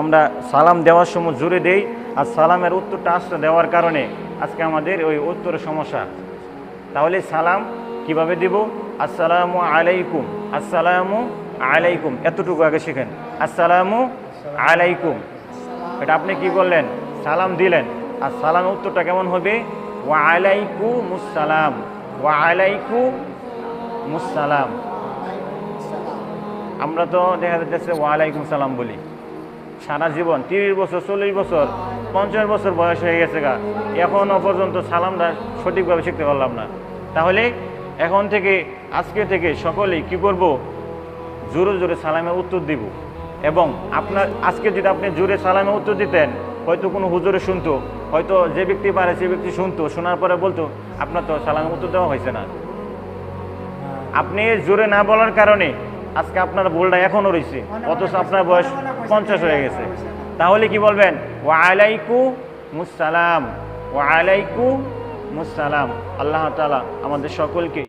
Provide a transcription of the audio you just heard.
আমরা সালাম দেওয়ার সময় জুড়ে দেই আর সালামের উত্তরটা আসতে দেওয়ার কারণে আজকে আমাদের ওই উত্তরের সমস্যা। তাহলে সালাম কীভাবে দিব? আসসালামু আলাইকুম। আসসালামু আলাইকুম। এতটুকু আগে শিখেন। আসসালামু আলাইকুম। এটা আপনি কি করলেন? সালাম দিলেন। আর সালামের উত্তরটা কেমন হবে? ওয়া আলাইকু মুসালাম ওয়া আলাইকু মুসালাম আমরা তো দেখা যাচ্ছে ওয়া আলাইকুম সালাম বলি। সারা জীবন, তিরিশ বছর, চল্লিশ বছর, পঞ্চাশ বছর বয়স হয়ে গেছে গা। এখনও পর্যন্ত সালামটা সঠিকভাবে শিখতে পারলাম না। তাহলে এখন থেকে, আজকে থেকে সকলেই কি করব? জোরে জোরে সালামে উত্তর দিব। এবং আপনার, আজকে যদি আপনি জোরে সালামে উত্তর দিতেন, হয়তো কোনো হুজুরে শুনতো, হয়তো যে ব্যক্তি পারে সে ব্যক্তি শুনতো, শোনার পরে বলতো, আপনার তো সালামে উত্তর দেওয়া হয়েছে না। আপনি জোরে না বলার কারণে আজকে আপনার ভুলটা এখনও রয়েছে অথচ আপনার বয়স পঞ্চাশ হয়ে গেছে। তাহলে কি বলবেন? ওয়ালাইকু মুসালাম ওয়ালাইকু মুসালাম আল্লাহ তালা আমাদের সকলকে